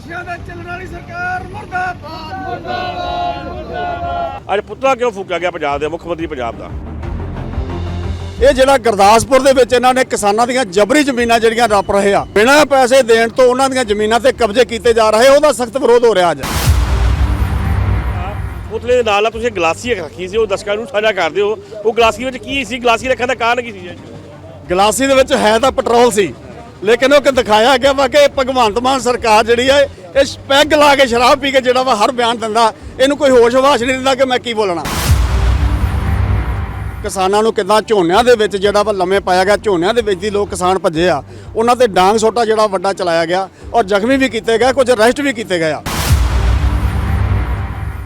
ਨਕਸ਼ਿਆਂ ਦਾ ਚੱਲਣ ਵਾਲੀ ਸਰਕਾਰ ਮੁਰਦਾਬਾਦ। ਅੱਜ ਪੁਤਲਾ ਕਿਉਂ ਫੂਕਿਆ ਗਿਆ ਪੰਜਾਬ ਦੇ ਮੁੱਖ ਮੰਤਰੀ ਪੰਜਾਬ ਦਾ? ਇਹ ਜਿਹੜਾ ਗੁਰਦਾਸਪੁਰ ਦੇ ਵਿੱਚ ਇਹਨਾਂ ਨੇ ਕਿਸਾਨਾਂ ਦੀਆਂ ਜਬਰੀ ਜ਼ਮੀਨਾਂ ਜਿਹੜੀਆਂ ਰੱਪ ਰਹੇ ਆ ਬਿਨਾਂ ਪੈਸੇ ਦੇਣ ਤੋਂ ਉਹਨਾਂ ਦੀਆਂ ਜ਼ਮੀਨਾਂ ਤੇ ਕਬਜ਼ੇ ਕੀਤੇ ਜਾ ਰਹੇ ਉਹਦਾ ਸਖਤ ਵਿਰੋਧ ਹੋ ਰਿਹਾ ਅੱਜ। ਪੁਤਲੇ ਦੇ ਨਾਲ ਨਾਲ ਤੁਸੀਂ ਗਲਾਸੀ ਰੱਖੀ ਸੀ ਉਹ ਦਰਸ਼ਕਾਂ ਨੂੰ ਸਾਂਝਾ ਕਰਦੇ ਹੋ ਉਹ ਗਲਾਸੀ ਵਿੱਚ ਕੀ ਸੀ? ਗਲਾਸੀ ਰੱਖਣ ਦਾ ਕਾਰਨ ਕੀ ਸੀ? ਜੀ ਗਲਾਸੀ ਦੇ ਵਿੱਚ ਹੈ ਤਾਂ ਪੈਟਰੋਲ ਸੀ। ਲੇਕਿਨ ਉਹ ਕਿ ਦਿਖਾਇਆ ਗਿਆ ਵਾ ਕਿ ਭਗਵੰਤ ਮਾਨ ਸਰਕਾਰ ਜਿਹੜੀ ਹੈ ਇਹ ਸਪੈਗ ਲਾ ਕੇ ਸ਼ਰਾਬ ਪੀ ਕੇ ਜਿਹੜਾ ਵਾ ਹਰ ਬਿਆਨ ਦਿੰਦਾ। ਇਹਨੂੰ ਕੋਈ ਹੋਸ਼ ਹਵਾਸ਼ ਨਹੀਂ ਦਿੰਦਾ ਕਿ ਮੈਂ ਕੀ ਬੋਲਣਾ। ਕਿਸਾਨਾਂ ਨੂੰ ਕਿਦਾਂ ਝੋਨਿਆਂ ਦੇ ਵਿੱਚ ਜਿਹੜਾ ਵਾ ਲੰਮੇ ਪਾਇਆ ਗਿਆ, ਝੋਨਿਆਂ ਦੇ ਵਿੱਚ ਦੀ ਲੋਕ ਕਿਸਾਨ ਭੱਜੇ ਆ। ਉਹਨਾਂ ਤੇ ਡਾਂਗ ਸੋਟਾ ਜਿਹੜਾ ਵੱਡਾ ਚਲਾਇਆ ਗਿਆ ਔਰ ਜ਼ਖਮੀ ਵੀ ਕੀਤੇ ਗਏ, ਕੁਝ ਅਰੈਸਟ ਵੀ ਕੀਤੇ ਗਏ ਆ।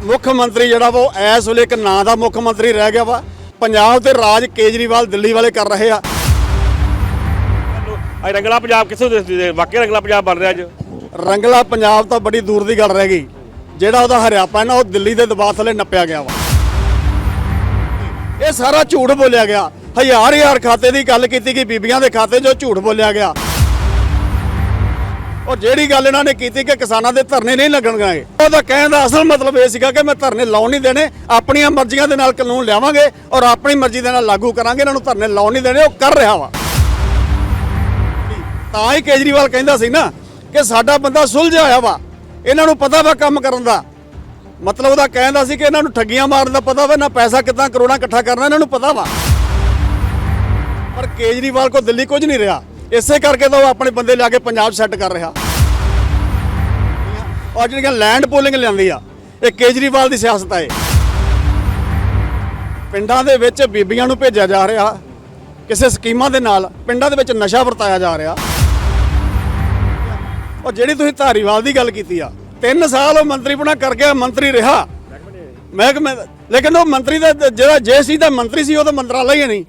ਮੁੱਖ ਮੰਤਰੀ ਜਿਹੜਾ ਵਾ ਉਹ ਐਸ ਵੇਲੇ ਇੱਕ ਨਾਂ ਦਾ ਮੁੱਖ ਮੰਤਰੀ ਰਹਿ ਗਿਆ ਵਾ। ਪੰਜਾਬ ਤੇ ਰਾਜ ਕੇਜਰੀਵਾਲ ਦਿੱਲੀ ਵਾਲੇ ਕਰ ਰਹੇ ਆ। ਅੱਜ ਰੰਗਲਾ ਪੰਜਾਬ ਕਿੱਥੋਂ ਦਿਸਦੀ ਵਾਕਿਆ ਰੰਗਲਾ ਪੰਜਾਬ ਬਣ ਰਿਹਾ ਅੱਜ? ਰੰਗਲਾ ਪੰਜਾਬ ਤਾਂ ਬੜੀ ਦੂਰ ਦੀ ਗੱਲ ਰਹਿ ਗਈ। ਜਿਹੜਾ ਉਹਦਾ ਹਰਿਆਪਾ ਹੈ ਨਾ, ਉਹ ਦਿੱਲੀ ਦੇ ਦਬਾਅ ਥੱਲੇ ਨੱਪਿਆ ਗਿਆ ਵਾ। ਇਹ ਸਾਰਾ ਝੂਠ ਬੋਲਿਆ ਗਿਆ। ਹਜ਼ਾਰ ਹਜ਼ਾਰ ਖਾਤੇ ਦੀ ਗੱਲ ਕੀਤੀ ਗਈ, ਬੀਬੀਆਂ ਦੇ ਖਾਤੇ 'ਚੋਂ ਝੂਠ ਬੋਲਿਆ ਗਿਆ। ਉਹ ਜਿਹੜੀ ਗੱਲ ਇਹਨਾਂ ਨੇ ਕੀਤੀ ਕਿ ਕਿਸਾਨਾਂ ਦੇ ਧਰਨੇ ਨਹੀਂ ਲੱਗਣਗੇ। ਉਹਦਾ ਕਹਿਣ ਦਾ ਅਸਲ ਮਤਲਬ ਇਹ ਸੀਗਾ ਕਿ ਮੈਂ ਧਰਨੇ ਲਾਉਣ ਨਹੀਂ ਦੇਣੇ, ਆਪਣੀਆਂ ਮਰਜ਼ੀਆਂ ਦੇ ਨਾਲ ਕਾਨੂੰਨ ਲਿਆਵਾਂਗੇ ਔਰ ਆਪਣੀ ਮਰਜ਼ੀ ਦੇ ਨਾਲ ਲਾਗੂ ਕਰਾਂਗੇ। ਇਹਨਾਂ ਨੂੰ ਧਰਨੇ ਲਾਉਣ ਨਹੀਂ ਦੇਣੇ, ਉਹ ਕਰ ਰਿਹਾ ਵਾ। ਤਾਂ ਹੀ ਕੇਜਰੀਵਾਲ ਕਹਿੰਦਾ ਸੀ ਨਾ ਕਿ ਸਾਡਾ ਬੰਦਾ ਸੁਲਝਿਆ ਹੋਇਆ ਵਾ, ਇਹਨਾਂ ਨੂੰ ਪਤਾ ਵਾ ਕੰਮ ਕਰਨ ਦਾ। ਮਤਲਬ ਉਹਦਾ ਕਹਿੰਦਾ ਸੀ ਕਿ ਇਹਨਾਂ ਨੂੰ ਠੱਗੀਆਂ ਮਾਰਨ ਦਾ ਪਤਾ ਵਾ, ਨਾ ਪੈਸਾ ਕਿੱਦਾਂ ਕਰੋੜਾਂ ਇਕੱਠਾ ਕਰਨਾ, ਇਹਨਾਂ ਨੂੰ ਪਤਾ ਵਾ। ਪਰ ਕੇਜਰੀਵਾਲ ਕੋ ਦਿੱਲੀ ਕੁਝ ਨਹੀਂ ਰਿਹਾ। ਇਸੇ ਕਰਕੇ ਤਾਂ ਉਹ ਆਪਣੇ ਬੰਦੇ ਲਿਆ ਕੇ ਪੰਜਾਬ ਸੈੱਟ ਕਰ ਰਿਹਾ। ਔਰ ਜਿਹੜੀਆਂ ਲੈਂਡ ਪੋਲਿੰਗ ਲਿਆਂਦੀ ਆ, ਇਹ ਕੇਜਰੀਵਾਲ ਦੀ ਸਿਆਸਤ ਆ ਇਹ। ਪਿੰਡਾਂ ਦੇ ਵਿੱਚ ਬੀਬੀਆਂ ਨੂੰ ਭੇਜਿਆ ਜਾ ਰਿਹਾ, ਕਿਸੇ ਸਕੀਮਾਂ ਦੇ ਨਾਲ ਪਿੰਡਾਂ ਦੇ ਵਿੱਚ ਨਸ਼ਾ ਵਰਤਾਇਆ ਜਾ ਰਿਹਾ। ਔਰ ਜਿਹੜੀ ਤੁਸੀਂ ਧਾਰੀਵਾਲ ਦੀ ਗੱਲ ਕੀਤੀ ਆ 3 ਸਾਲ ਉਹ ਮੰਤਰੀ ਬਣਾ ਕਰ ਗਿਆ ਮੰਤਰੀ ਰਿਹਾ। ਮਹਿਕਮੇ ਲੇਕਿਨ ਉਹ ਮੰਤਰੀ ਦਾ ਜਿਹੜਾ ਜੇ ਸੀ ਦਾ ਮੰਤਰੀ ਸੀ, ਉਹ ਤਾਂ ਮੰਤਰਾਲਾ ਹੀ ਨਹੀਂ।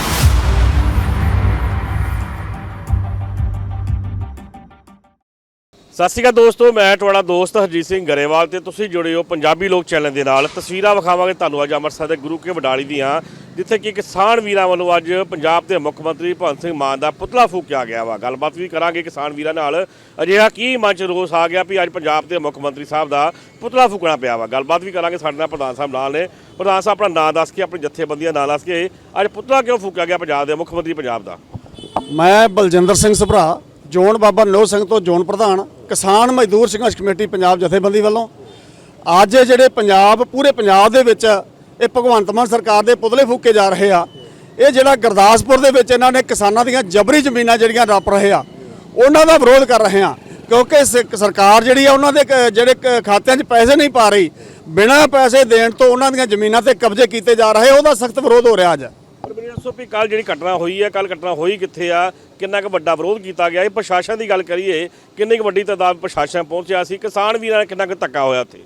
ਸਤਿ ਸ਼੍ਰੀ ਅਕਾਲ ਦੋਸਤੋ, ਮੈਂ ਤੁਹਾਡਾ ਦੋਸਤ ਹਰਜੀਤ ਸਿੰਘ ਗਰੇਵਾਲ ਤੇ ਤੁਸੀਂ ਜੁੜੇ ਹੋ ਪੰਜਾਬੀ ਲੋਕ ਚੈਨਲ ਦੇ ਨਾਲ। ਤਸਵੀਰਾਂ ਵਿਖਾਵਾਂਗੇ ਤੁਹਾਨੂੰ ਅੱਜ ਅੰਮ੍ਰਿਤਸਰ ਦੇ ਗੁਰੂ ਕੇ ਵਡਾਲੀ ਦੀਆਂ। ਜਿੱਥੇ ਕਿ ਕਿਸਾਨ ਵੀਰਾਂ ਵੱਲੋਂ ਅੱਜ ਪੰਜਾਬ ਦੇ ਮੁੱਖ ਮੰਤਰੀ ਭਗਵੰਤ ਸਿੰਘ ਮਾਨ ਦਾ ਪੁਤਲਾ ਫੂਕਿਆ ਗਿਆ ਵਾ। ਗੱਲਬਾਤ ਵੀ ਕਰਾਂਗੇ ਕਿਸਾਨ ਵੀਰਾਂ ਨਾਲ। ਅਜਿਹਾ ਕੀ ਮਨ ਚ ਰੋਸ ਆ ਗਿਆ ਵੀ ਅੱਜ ਪੰਜਾਬ ਦੇ ਮੁੱਖ ਮੰਤਰੀ ਸਾਹਿਬ ਦਾ ਪੁਤਲਾ ਫੂਕਣਾ ਪਿਆ ਵਾ। ਗੱਲਬਾਤ ਵੀ ਕਰਾਂਗੇ ਸਾਡੇ ਨਾਲ ਪ੍ਰਧਾਨ ਸਾਹਿਬ ਨਾਲ ਨੇ। ਪ੍ਰਧਾਨ ਸਾਹਿਬ, ਆਪਣਾ ਨਾਂ ਦੱਸ ਕੇ, ਆਪਣੀ ਜਥੇਬੰਦੀਆਂ ਨਾਂ ਦੱਸ ਕੇ ਅੱਜ ਪੁਤਲਾ ਕਿਉਂ ਫੂਕਿਆ ਗਿਆ ਪੰਜਾਬ ਦੇ ਮੁੱਖ ਮੰਤਰੀ ਪੰਜਾਬ ਦਾ? ਮੈਂ ਬਲਜਿੰਦਰ ਸਿੰਘ ਸਭਰਾ, ਜੋਨ ਬਾਬਾ ਨੋ ਸਿੰਘ ਤੋਂ ਜੋਨ ਪ੍ਰਧਾਨ, ਕਿਸਾਨ ਮਜ਼ਦੂਰ ਸੰਘਰਸ਼ ਕਮੇਟੀ ਪੰਜਾਬ ਜਥੇਬੰਦੀ ਵੱਲੋਂ। ਅੱਜ ਜਿਹੜੇ ਪੰਜਾਬ, ਪੂਰੇ ਪੰਜਾਬ ਦੇ ਵਿੱਚ ਇਹ ਭਗਵੰਤ ਮਾਨ ਸਰਕਾਰ ਦੇ ਪੁਤਲੇ ਫੂਕੇ ਜਾ ਰਹੇ ਆ। ਇਹ ਜਿਹੜਾ ਗੁਰਦਾਸਪੁਰ ਦੇ ਵਿੱਚ ਇਹਨਾਂ ਨੇ ਕਿਸਾਨਾਂ ਦੀਆਂ ਜਬਰੀ ਜ਼ਮੀਨਾਂ ਜਿਹੜੀਆਂ ਰੱਪ ਰਹੇ ਆ, ਉਹਨਾਂ ਦਾ ਵਿਰੋਧ ਕਰ ਰਹੇ ਆ। ਕਿਉਂਕਿ ਸ- ਸਰਕਾਰ ਜਿਹੜੀ ਆ, ਉਹਨਾਂ ਦੇ ਕ- ਜਿਹੜੇ ਕ- ਖਾਤਿਆਂ 'ਚ ਪੈਸੇ ਨਹੀਂ ਪਾ ਰਹੀ, ਬਿਨਾਂ ਪੈਸੇ ਦੇਣ ਤੋਂ ਉਹਨਾਂ ਦੀਆਂ ਜ਼ਮੀਨਾਂ ਤੇ ਕਬਜ਼ੇ ਕੀਤੇ ਜਾ ਰਹੇ, ਉਹਦਾ ਸਖਤ ਵਿਰੋਧ ਹੋ ਰਿਹਾ ਅੱਜ। ਪਰ ਮੈਨੂੰ ਦੱਸੋ ਵੀ ਕੱਲ ਜਿਹੜੀ ਘਟਨਾ ਹੋਈ ਹੈ ਕੱਲ ਘਟਨਾ ਹੋਈ ਕਿੱਥੇ ਆ, ਕਿੰਨਾ ਕੁ ਵੱਡਾ ਵਿਰੋਧ ਕੀਤਾ ਗਿਆ? ਇਹ ਪ੍ਰਸ਼ਾਸਨ ਦੀ ਗੱਲ ਕਰੀਏ, ਕਿੰਨੀ ਕੁ ਵੱਡੀ ਤਾਦਾਦ ਪ੍ਰਸ਼ਾਸਨ ਪਹੁੰਚਿਆ ਸੀ? ਕਿਸਾਨ ਵੀਰਾਂ ਨਾਲ ਕਿੰਨਾ ਕੁ ਧੱਕਾ ਹੋਇਆ ਉੱਥੇ?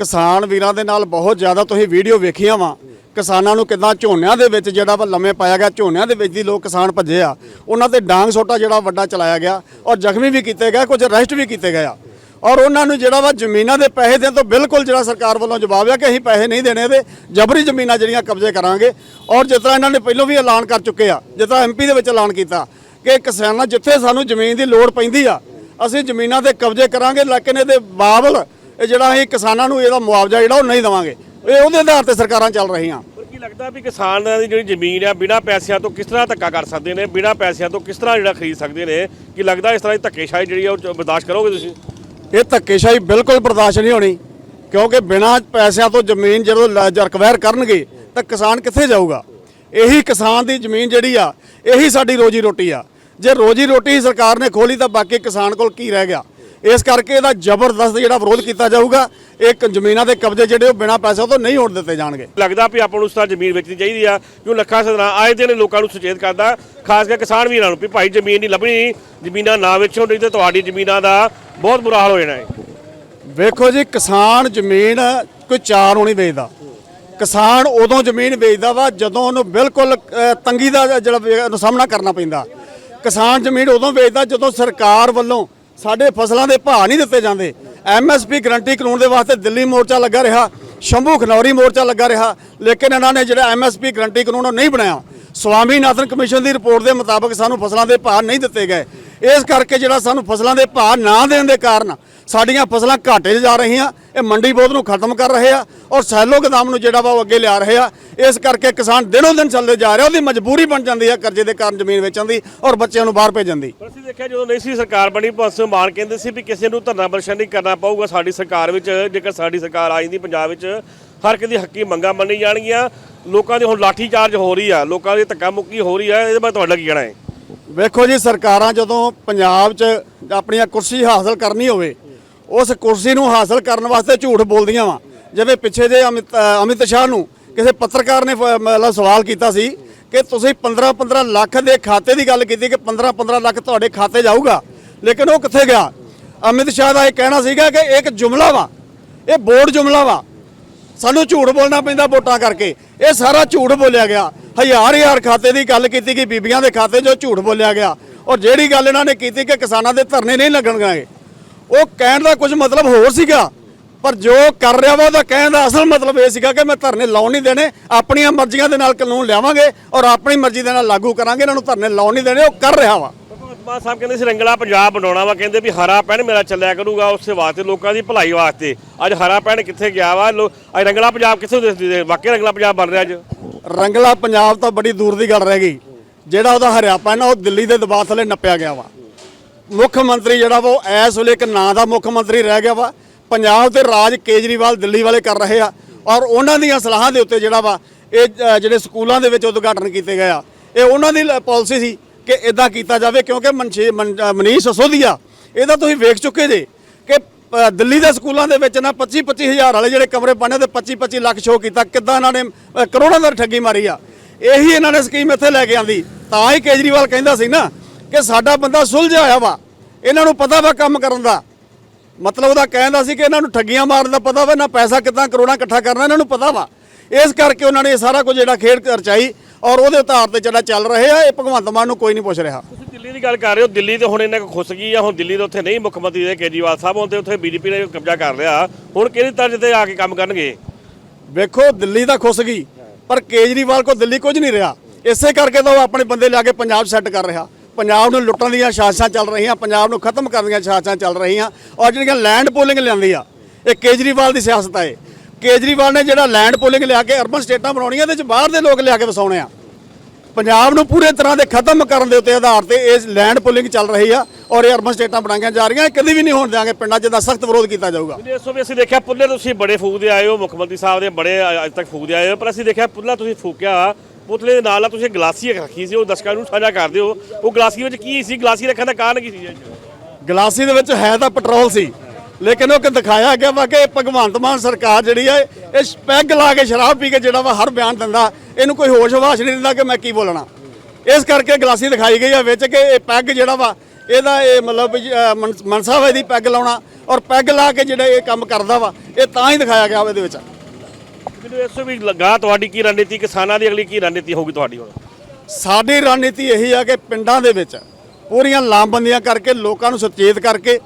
ਕਿਸਾਨ ਵੀਰਾਂ ਦੇ ਨਾਲ ਬਹੁਤ ਜ਼ਿਆਦਾ ਤੁਸੀਂ ਵੀਡੀਓ ਵੇਖੀਆਂ ਵਾ। ਕਿਸਾਨਾਂ ਨੂੰ ਕਿਦਾਂ ਝੋਨਿਆਂ ਦੇ ਵਿੱਚ ਜਿਹੜਾ ਵਾ ਲੰਮੇ ਪਾਇਆ ਗਿਆ, ਝੋਨਿਆਂ ਦੇ ਵਿੱਚ ਦੀ ਲੋਕ ਕਿਸਾਨ ਭੱਜੇ ਆ। ਉਹਨਾਂ ਤੇ ਡਾਂਗ ਸੋਟਾ ਜਿਹੜਾ ਵੱਡਾ ਚਲਾਇਆ ਗਿਆ ਔਰ ਜ਼ਖਮੀ ਵੀ ਕੀਤੇ ਗਏ, ਕੁਝ ਅਰੈਸਟ ਵੀ ਕੀਤੇ ਗਏ ਆ। ਔਰ ਉਹਨਾਂ ਨੂੰ ਜਿਹੜਾ ਵਾ ਜ਼ਮੀਨਾਂ ਦੇ ਪੈਸੇ ਦੇਣ ਤੋਂ ਬਿਲਕੁਲ ਜਿਹੜਾ ਸਰਕਾਰ ਵੱਲੋਂ ਜਵਾਬ ਆ ਕਿ ਅਸੀਂ ਪੈਸੇ ਨਹੀਂ ਦੇਣੇ ਇਹਦੇ, ਜਬਰੀ ਜ਼ਮੀਨਾਂ ਜਿਹੜੀਆਂ ਕਬਜ਼ੇ ਕਰਾਂਗੇ। ਔਰ ਜਿਸ ਤਰ੍ਹਾਂ ਇਹਨਾਂ ਨੇ ਪਹਿਲਾਂ ਵੀ ਐਲਾਨ ਕਰ ਚੁੱਕੇ ਆ, ਜਿਸ ਤਰ੍ਹਾਂ ਐਮਪੀ ਦੇ ਵਿੱਚ ਐਲਾਨ ਕੀਤਾ ਕਿ ਕਿਸਾਨਾਂ ਜਿੱਥੇ ਸਾਨੂੰ ਜ਼ਮੀਨ ਦੀ ਲੋੜ ਪੈਂਦੀ ਆ, ਅਸੀਂ ਜ਼ਮੀਨਾਂ ਤੇ ਕਬਜ਼ੇ ਕਰਾਂਗੇ, ਲੇਕਿਨ ਇਹਦੇ ਬਾਬਲ ਇਹ ਜਿਹੜਾ ਅਸੀਂ ਕਿਸਾਨਾਂ ਨੂੰ ਇਹਦਾ ਮੁਆਵਜ਼ਾ ਜਿਹੜਾ ਉਹ ਨਹੀਂ ਦੇਵਾਂਗੇ। ਇਹ ਉਹਦੇ ਆਧਾਰ ਤੇ ਸਰਕਾਰਾਂ ਚੱਲ ਰਹੀਆਂ। ਪਰ ਕੀ ਲੱਗਦਾ ਵੀ ਕਿਸਾਨਾਂ ਦੀ ਜਿਹੜੀ ਜ਼ਮੀਨ ਆ ਬਿਨਾਂ ਪੈਸਿਆਂ ਤੋਂ ਕਿਸ ਤਰ੍ਹਾਂ ਧੱਕਾ ਕਰ ਸਕਦੇ ਨੇ ਬਿਨਾਂ ਪੈਸਿਆਂ ਤੋਂ ਕਿਸ ਤਰ੍ਹਾਂ ਜਿਹੜਾ ਖਰੀਦ ਸਕਦੇ ਨੇ ਕੀ ਲੱਗਦਾ ਇਸ ਤਰ੍ਹਾਂ ਦੀ ਧੱਕੇਸ਼ਾਹੀ ਜਿਹੜੀ ਆ ਉਹ ਬਰਦਾਸ਼ਤ ਕਰੋਗੇ ਤੁਸੀਂ? ਇਹ ਧੱਕੇਸ਼ਾਹੀ ਬਿਲਕੁਲ ਬਰਦਾਸ਼ਤ ਨਹੀਂ ਹੋਣੀ ਕਿਉਂਕਿ ਬਿਨਾਂ ਪੈਸਿਆਂ ਤੋਂ ਜ਼ਮੀਨ ਜਦੋਂ ਰਿਕਵਾਇਰ ਕਰਨਗੇ ਤਾਂ ਕਿਸਾਨ ਕਿੱਥੇ ਜਾਊਗਾ? ਇਹੀ ਕਿਸਾਨ ਦੀ ਜ਼ਮੀਨ ਜਿਹੜੀ ਆ ਇਹੀ ਸਾਡੀ ਰੋਜੀ ਰੋਟੀ ਆ। ਜੇ ਰੋਜੀ ਰੋਟੀ ਹੀ ਸਰਕਾਰ ਨੇ ਖੋਲੀ ਤਾਂ ਬਾਕੀ ਕਿਸਾਨ ਕੋਲ ਕੀ ਰਹਿ ਗਿਆ? ਇਸ ਕਰਕੇ ਇਹਦਾ ਜ਼ਬਰਦਸਤ ਜਿਹੜਾ ਵਿਰੋਧ ਕੀਤਾ ਜਾਊਗਾ ਇਹ ਜ਼ਮੀਨਾਂ ਦੇ ਕਬਜ਼ੇ ਜਿਹੜੇ ਉਹ ਬਿਨਾਂ ਪੈਸਿਆਂ ਤੋਂ ਨਹੀਂ ਹੋਣ ਦਿੱਤੇ ਜਾਣਗੇ। ਲੱਗਦਾ ਵੀ ਆਪਾਂ ਨੂੰ ਉਸ ਤਰ੍ਹਾਂ ਜ਼ਮੀਨ ਵੇਚਣੀ ਚਾਹੀਦੀ ਆ ਕਿਉਂ ਲੱਖਾਂ ਸਦਨਾ ਆਏ ਦਿਨ ਲੋਕਾਂ ਨੂੰ ਸੁਚੇਤ ਕਰਦਾ ਖਾਸ ਕਰਕੇ ਕਿਸਾਨ ਵੀਰਾਂ ਨੂੰ ਵੀ ਭਾਈ ਜ਼ਮੀਨ ਨਹੀਂ ਲੱਭਣੀ ਜ਼ਮੀਨਾਂ ਨਾ ਵੇਚੋ ਨਹੀਂ ਤੇ ਤੁਹਾਡੀ ਜ਼ਮੀਨਾਂ ਦਾ ਬਹੁਤ ਬੁਰਾ ਹਾਲ ਹੋ ਜਾਣਾ ਹੈ। ਵੇਖੋ ਜੀ ਕਿਸਾਨ ਜ਼ਮੀਨ ਕੋਈ ਚਾਰ ਹੋਣੀ ਵੇਚਦਾ। ਕਿਸਾਨ ਉਦੋਂ ਜ਼ਮੀਨ ਵੇਚਦਾ ਵਾ ਜਦੋਂ ਉਹਨੂੰ ਬਿਲਕੁਲ ਤੰਗੀ ਦਾ ਜਿਹੜਾ ਸਾਹਮਣਾ ਕਰਨਾ ਪੈਂਦਾ। ਕਿਸਾਨ ਜ਼ਮੀਨ ਉਦੋਂ ਵੇਚਦਾ ਜਦੋਂ ਸਰਕਾਰ ਵੱਲੋਂ ਸਾਡੇ ਫਸਲਾਂ ਦੇ ਭਾਅ ਨਹੀਂ ਦਿੱਤੇ ਜਾਂਦੇ। ਐਮਐਸਪੀ ਗਰੰਟੀ ਕਾਨੂੰਨ ਦੇ ਵਾਸਤੇ ਦਿੱਲੀ ਮੋਰਚਾ ਲੱਗਾ ਰਿਹਾ, ਸ਼ੰਭੂ ਖਨੌਰੀ ਮੋਰਚਾ ਲੱਗਾ ਰਿਹਾ, ਲੇਕਿਨ ਇਹਨਾਂ ਨੇ ਜਿਹੜਾ ਐਮਐਸਪੀ ਗਰੰਟੀ ਕਾਨੂੰਨ ਉਹ ਨਹੀਂ ਬਣਾਇਆ। ਸਵਾਮੀਨਾਥਨ ਕਮਿਸ਼ਨ ਦੀ ਰਿਪੋਰਟ ਦੇ ਮੁਤਾਬਕ ਸਾਨੂੰ ਫਸਲਾਂ ਦੇ ਭਾਅ ਨਹੀਂ ਦਿੱਤੇ ਗਏ। ਇਸ ਕਰਕੇ ਜਿਹੜਾ ਸਾਨੂੰ ਫਸਲਾਂ ਦੇ ਭਾਅ ਨਾ ਦੇਣ ਦੇ ਕਾਰਨ ਸਾਡੀਆਂ ਫਸਲਾਂ ਘਾਟੇ 'ਚ ਜਾ ਰਹੀਆਂ, ਇਹ ਮੰਡੀ ਬੋਧ ਨੂੰ ਖਤਮ ਕਰ ਰਹੇ ਆ ਔਰ ਸੈਲੋ ਗਦਾਮ ਨੂੰ ਜਿਹੜਾ ਵਾ ਉਹ ਅੱਗੇ ਲਿਆ ਰਹੇ ਆ। ਇਸ ਕਰਕੇ ਕਿਸਾਨ ਦਿਨੋਂ ਦਿਨ ਚੱਲਦੇ ਜਾ ਰਿਹਾ, ਉਹਦੀ ਮਜਬੂਰੀ ਬਣ ਜਾਂਦੀ ਆ ਕਰਜ਼ੇ ਦੇ ਕਾਰਨ ਜ਼ਮੀਨ ਵੇਚਣ ਦੀ ਔਰ ਬੱਚਿਆਂ ਨੂੰ ਬਾਹਰ ਭੇਜਣ ਦੀ। ਪਰ ਅਸੀਂ ਦੇਖਿਆ ਜਦੋਂ ਨਹੀਂ ਸੀ ਸਰਕਾਰ ਬਣੀ ਭਗਵੰਤ ਸਿੰਘ ਮਾਨ ਕਹਿੰਦੇ ਸੀ ਵੀ ਕਿਸੇ ਨੂੰ ਧਰਨਾ ਪ੍ਰਦਰਸ਼ਨ ਨਹੀਂ ਕਰਨਾ ਪਊਗਾ। ਸਾਡੀ ਸਰਕਾਰ ਵਿੱਚ, ਜੇਕਰ ਸਾਡੀ ਸਰਕਾਰ ਆਈ ਦੀ ਪੰਜਾਬ ਵਿੱਚ, ਹਰ ਕਿਸੇ ਦੀ ਹੱਕੀ ਮੰਗਾਂ ਮੰਨੀ ਜਾਣਗੀਆਂ। ਲੋਕਾਂ ਦੀ ਹੁਣ ਲਾਠੀ ਚਾਰਜ ਹੋ ਰਹੀ ਆ, ਲੋਕਾਂ ਦੀ ਧੱਕਾ ਮੁੱਕੀ ਹੋ ਰਹੀ ਆ, ਇਹਦੇ ਬਾਰੇ ਤੁਹਾਡਾ ਕੀ ਕਹਿਣਾ ਹੈ? ਵੇਖੋ ਜੀ, ਸਰਕਾਰਾਂ ਜਦੋਂ ਪੰਜਾਬ 'ਚ ਆਪਣੀਆਂ ਕੁਰਸੀ ਹਾਸਲ ਕਰਨੀ ਹੋਵੇ, ਉਸ ਕੁਰਸੀ ਨੂੰ ਹਾਸਲ ਕਰਨ ਵਾਸਤੇ ਝੂਠ ਬੋਲਦੀਆਂ ਵਾ। ਜਿਵੇਂ ਪਿੱਛੇ ਜੇ ਅਮਿਤ ਅਮਿਤ ਸ਼ਾਹ ਨੂੰ ਕਿਸੇ ਪੱਤਰਕਾਰ ਨੇ ਫ- ਮਤਲਬ ਸਵਾਲ ਕੀਤਾ ਸੀ ਕਿ ਤੁਸੀਂ 15 15 ਲੱਖ ਦੇ ਖਾਤੇ ਦੀ ਗੱਲ ਕੀਤੀ ਕਿ 15 15 ਲੱਖ ਤੁਹਾਡੇ ਖਾਤੇ ਜਾਊਗਾ? ਲੇਕਿਨ ਉਹ ਕਿੱਥੇ ਗਿਆ? ਅਮਿਤ ਸ਼ਾਹ ਦਾ ਇਹ ਕਹਿਣਾ ਸੀਗਾ ਕਿ ਇੱਕ ਜੁਮਲਾ ਵਾ, ਇਹ ਬੋਰਡ ਜੁਮਲਾ ਵਾ। ਸਾਨੂੰ ਝੂਠ ਬੋਲਣਾ ਪੈਂਦਾ ਵੋਟਾਂ ਕਰਕੇ। ਇਹ ਸਾਰਾ ਝੂਠ ਬੋਲਿਆ ਗਿਆ। ਹਜ਼ਾਰ ਹਜ਼ਾਰ ਖਾਤੇ ਦੀ ਗੱਲ ਕੀਤੀ ਕਿ ਬੀਬੀਆਂ ਦੇ ਖਾਤੇ 'ਚੋਂ ਝੂਠ ਬੋਲਿਆ ਗਿਆ। ਔਰ ਜਿਹੜੀ ਗੱਲ ਇਹਨਾਂ ਨੇ ਕੀਤੀ ਕਿ ਕਿਸਾਨਾਂ ਦੇ ਧਰਨੇ ਨਹੀਂ ਲੱਗਣਗੇ ਉਹ ਕਹਿਣ ਦਾ ਕੁਝ ਮਤਲਬ ਹੋਰ ਸੀਗਾ। ਪਰ ਜੋ ਕਰ ਰਿਹਾ ਵਾ, ਉਹਦਾ ਕਹਿਣ ਦਾ ਅਸਲ ਮਤਲਬ ਇਹ ਸੀਗਾ ਕਿ ਮੈਂ ਧਰਨੇ ਲਾਉਣ ਨਹੀਂ ਦੇਣੇ। ਆਪਣੀਆਂ ਮਰਜ਼ੀਆਂ ਦੇ ਨਾਲ ਕਾਨੂੰਨ ਲਿਆਵਾਂਗੇ ਔਰ ਆਪਣੀ ਮਰਜ਼ੀ ਦੇ ਨਾਲ ਲਾਗੂ ਕਰਾਂਗੇ। ਇਹਨਾਂ ਨੂੰ ਧਰਨੇ ਲਾਉਣ ਨਹੀਂ ਦੇਣੇ, ਉਹ ਕਰ ਰਿਹਾ ਵਾ। ਮਾਨ ਸਾਹਿਬ ਕਹਿੰਦੇ ਸੀ ਰੰਗਲਾ ਪੰਜਾਬ ਬਣਾਉਣਾ ਵਾ। ਕਹਿੰਦੇ ਵੀ ਹਰਾ ਪੈਣ ਮੇਰਾ ਚੱਲਿਆ ਕਰੂਗਾ ਉਸੇ ਵਾਸਤੇ ਲੋਕਾਂ ਦੀ ਭਲਾਈ ਵਾਸਤੇ। ਅੱਜ ਹਰਾ ਪੈਣ ਕਿੱਥੇ ਗਿਆ ਵਾ? ਲੋ- ਅੱਜ ਰੰਗਲਾ ਪੰਜਾਬ ਕਿੱਥੇ ਦਿਸਦੀ ਵਾਕਈ ਰੰਗਲਾ ਪੰਜਾਬ ਬਣ ਰਿਹਾ ਅੱਜ? ਰੰਗਲਾ ਪੰਜਾਬ ਤਾਂ ਬੜੀ ਦੂਰ ਦੀ ਗੱਲ ਰਹਿ ਗਈ। ਜਿਹੜਾ ਉਹਦਾ ਹਰਿਆਪਾ ਹੈ ਨਾ ਉਹ ਦਿੱਲੀ ਦੇ ਦਬਾਅ ਥੱਲੇ ਨੱਪਿਆ ਗਿਆ ਵਾ। ਮੁੱਖ ਮੰਤਰੀ ਜਿਹੜਾ ਵਾ ਉਹ ਐਸ ਵੇਲੇ ਇੱਕ ਨਾਂ ਦਾ ਮੁੱਖ ਮੰਤਰੀ ਰਹਿ ਗਿਆ ਵਾ। ਪੰਜਾਬ ਤੇ ਰਾਜ ਕੇਜਰੀਵਾਲ ਦਿੱਲੀ ਵਾਲੇ ਕਰ ਰਹੇ ਆ। ਔਰ ਉਹਨਾਂ ਦੀਆਂ ਸਲਾਹਾਂ ਦੇ ਉੱਤੇ ਜਿਹੜਾ ਵਾ ਇਹ ਅ, ਜਿਹੜੇ ਸਕੂਲਾਂ ਦੇ ਵਿੱਚ ਉਦਘਾਟਨ ਕੀਤੇ ਗਏ ਆ। ਇਹ ਉਹਨਾਂ ਦੀ ਪਾਲਿਸੀ ਸੀ। ਕਿ ਇਦਾਂ ਕੀਤਾ ਜਾਵੇ ਕਿਉਂਕਿ ਮਨਸ਼ੀ ਮਨ- ਅ, ਮਨੀਸ਼ ਸਸੋਦੀਆ ਇਹਦਾ ਤੁਸੀਂ ਵੇਖ ਚੁੱਕੇ ਜੇ ਕਿ ਅ, ਦਿੱਲੀ ਦੇ ਸਕੂਲਾਂ ਦੇ ਵਿੱਚ ਨਾ 25 25 ਹਜ਼ਾਰ ਵਾਲੇ ਜਿਹੜੇ ਕਮਰੇ ਬਣੇ ਤੇ 25 25 ਲੱਖ ਸ਼ੋਅ ਕੀਤਾ। ਕਿੱਦਾਂ ਇਹਨਾਂ ਨੇ ਅ, ਕਰੋੜਾਂ ਦਾ ਠੱਗੀ ਮਾਰੀ ਆ। ਇਹੀ ਇਹਨਾਂ ਨੇ ਸਕੀਮ ਇੱਥੇ ਲੈ ਕੇ ਆਂਦੀ। ਤਾਂ ਹੀ ਕੇਜਰੀਵਾਲ ਕਹਿੰਦਾ ਸੀ ਨਾ ਕਿ ਸਾਡਾ ਬੰਦਾ ਸੁਲਝਿਆ ਹੋਇਆ ਵਾ। ਇਹਨਾਂ ਨੂੰ ਪਤਾ ਵਾ ਕੰਮ ਕਰਨ ਦਾ। ਮਤਲਬ ਉਹਦਾ ਕਹਿੰਦਾ ਸੀ ਕਿ ਇਹਨਾਂ ਨੂੰ ਠੱਗੀਆਂ ਮਾਰਨ ਦਾ ਪਤਾ ਵਾ ਨਾ ਪੈਸਾ ਕਿੱਦਾਂ ਕਰੋੜਾਂ ਇਕੱਠਾ ਕਰਨਾ ਇਹਨਾਂ ਨੂੰ ਪਤਾ ਵਾ। ਇਸ ਕਰਕੇ ਉਹਨਾਂ ਨੇ ਇਹ ਸਾਰਾ ਕੁਝ ਜਿਹੜਾ ਖੇਡ ਰਚਾਈ ਔਰ ਉਹਦੇ ਆਧਾਰ ਤੇ ਜਿਹੜਾ ਚੱਲ ਰਹੇ ਆ ਇਹ ਭਗਵੰਤ ਮਾਨ ਨੂੰ ਕੋਈ ਨਹੀਂ ਪੁੱਛ ਰਿਹਾ। ਤੁਸੀਂ ਦਿੱਲੀ ਦੀ ਗੱਲ ਕਰ ਰਹੇ ਹੋ ਦਿੱਲੀ ਤੇ ਹੁਣ ਇਹਨਾਂ ਕੋ ਖੁੱਸ ਗਈ ਆ ਹੁਣ ਦਿੱਲੀ ਦੇ ਉੱਥੇ ਨਹੀਂ ਮੁੱਖ ਮੰਤਰੀ ਦੇ ਕੇਜਰੀਵਾਲ ਸਾਹਿਬ ਹੁੰਦੇ ਉੱਥੇ ਬੀਜੇਪੀ ਨੇ ਕਬਜ਼ਾ ਕਰ ਲਿਆ। ਹੁਣ ਕਿਹੜੀ ਤਰ੍ਹਾਂ ਤੇ ਆ ਕੇ ਕੰਮ ਕਰਨਗੇ? ਵੇਖੋ ਦਿੱਲੀ ਤਾਂ ਖੁੱਸ ਗਈ ਪਰ ਕੇਜਰੀਵਾਲ ਕੋ ਦਿੱਲੀ ਕੁਝ ਨਹੀਂ ਰਿਹਾ। ਇਸੇ ਕਰਕੇ ਤਾਂ ਉਹ ਆਪਣੇ ਬੰਦੇ ਲਿਆ ਕੇ ਪੰਜਾਬ ਸੈੱਟ ਕਰ ਰਿਹਾ। ਪੰਜਾਬ ਨੂੰ ਲੁੱਟਣ ਦੀਆਂ ਸਾਜ਼ਿਸ਼ਾਂ ਚੱਲ ਰਹੀਆਂ ਪੰਜਾਬ ਨੂੰ ਖਤਮ ਕਰਨ ਦੀਆਂ ਸਾਜ਼ਿਸ਼ਾਂ ਚੱਲ ਰਹੀਆਂ। ਔਰ ਜਿਹੜੀਆਂ ਲੈਂਡ ਪੋਲਿੰਗ ਲਿਆਂਦੀ ਆ ਇਹ ਕੇਜਰੀਵਾਲ ਦੀ ਸਿਆਸਤ ਹੈ ਕੇਜਰੀਵਾਲ ਨੇ ਜਿਹੜਾ ਲੈਂਡ ਪੋਲਿੰਗ ਲਿਆ ਕੇ ਅਰਬਨ ਸਟੇਟਾਂ ਬਣਾਉਣੀਆਂ ਇਹਦੇ ਵਿੱਚ ਬਾਹਰ ਦੇ ਲੋਕ ਲਿਆ ਕੇ ਵਸਾਉਣੇ ਆ। ਪੰਜਾਬ ਨੂੰ ਪੂਰੇ ਤਰ੍ਹਾਂ ਦੇ ਖਤਮ ਕਰਨ ਦੇ ਉੱਤੇ ਆਧਾਰ ਤੇ ਇਹ ਲੈਂਡ ਪੋਲਿੰਗ ਚੱਲ ਰਹੀ ਆ ਔਰ ਇਹ ਅਰਬਨ ਸਟੇਟਾਂ ਬਣਾਈਆਂ ਜਾ ਰਹੀਆਂ। ਇਹ ਕਦੀ ਵੀ ਨਹੀਂ ਹੋਣ ਦਿਆਂਗੇ ਪਿੰਡਾਂ 'ਚ ਦਾ ਸਖਤ ਵਿਰੋਧ ਕੀਤਾ ਜਾਊਗਾ। ਇਸ ਵੀ ਅਸੀਂ ਦੇਖਿਆ ਪੁੱਲੇ ਤੁਸੀਂ ਬੜੇ ਫੂਕਦੇ ਆਏ ਹੋ ਮੁੱਖ ਮੰਤਰੀ ਸਾਹਿਬ ਦੇ ਬੜੇ ਅੱਜ ਤੱਕ ਫੂਕਦੇ ਆਏ ਹੋ ਪਰ ਅਸੀਂ ਦੇਖਿਆ ਪੁੱਲਾ ਤੁਸੀਂ ਫੂਕਿਆ ਪੁਤਲੇ ਦੇ ਨਾਲ ਤੁਸੀਂ ਗਲਾਸੀ ਰੱਖੀ ਸੀ ਉਹ ਦਰਸ਼ਕਾਂ ਨੂੰ ਸਾਂਝਾ ਕਰਦੇ ਹੋ ਉਹ ਗਲਾਸੀ ਵਿੱਚ ਕੀ ਸੀ? ਗਲਾਸੀ ਰੱਖਣ ਦਾ ਕਾਰਨ ਕੀ ਸੀ? ਗਲਾਸੀ ਦੇ ਵਿੱਚ ਹੈ ਤਾਂ ਪੈਟਰੋਲ ਸੀ। ਲੇਕਿਨ ਉਹ ਕਿ ਦਿਖਾਇਆ ਗਿਆ ਵਾ ਕਿ ਭਗਵੰਤ ਮਾਨ ਸਰਕਾਰ ਜਿਹੜੀ ਹੈ ਇਹ ਪੈਗ ਲਾ ਕੇ ਸ਼ਰਾਬ ਪੀ ਕੇ ਜਿਹੜਾ ਵਾ ਹਰ ਬਿਆਨ ਦਿੰਦਾ। ਇਹਨੂੰ ਕੋਈ ਹੋਸ਼ ਹਵਾਸ਼ ਨਹੀਂ ਦਿੰਦਾ ਕਿ ਮੈਂ ਕੀ ਬੋਲਣਾ। ਇਸ ਕਰਕੇ ਗਲਾਸੀ ਦਿਖਾਈ ਗਈ ਹੈ ਵਿੱਚ ਕਿ ਇਹ ਪੈਗ ਜਿਹੜਾ ਵਾ ਇਹਦਾ ਇਹ ਮਤਲਬ ਮਨਸਾ ਵਾ ਇਹਦੀ ਪੈਗ ਲਾਉਣਾ ਔਰ ਪੈਗ ਲਾ ਕੇ ਜਿਹੜਾ ਇਹ ਕੰਮ ਕਰਦਾ ਵਾ ਇਹ ਤਾਂ ਹੀ ਦਿਖਾਇਆ ਗਿਆ ਵਾ ਇਹਦੇ ਵਿੱਚ। ਮੈਨੂੰ ਇਸ ਤੋਂ ਵੀ ਲੱਗਾ ਤੁਹਾਡੀ ਕੀ ਰਣਨੀਤੀ ਕਿਸਾਨਾਂ ਦੀ ਅਗਲੀ ਕੀ ਰਣਨੀਤੀ ਹੋਊਗੀ ਤੁਹਾਡੀ ਹੁਣ? ਸਾਡੀ ਰਣਨੀਤੀ ਇਹੀ ਆ ਕਿ ਪਿੰਡਾਂ ਦੇ ਵਿੱਚ ਪੂਰੀਆਂ ਲਾਮਬੰਦੀਆਂ ਕਰਕੇ ਲੋਕਾਂ ਨੂੰ ਸੁਚੇਤ ਕਰਕੇ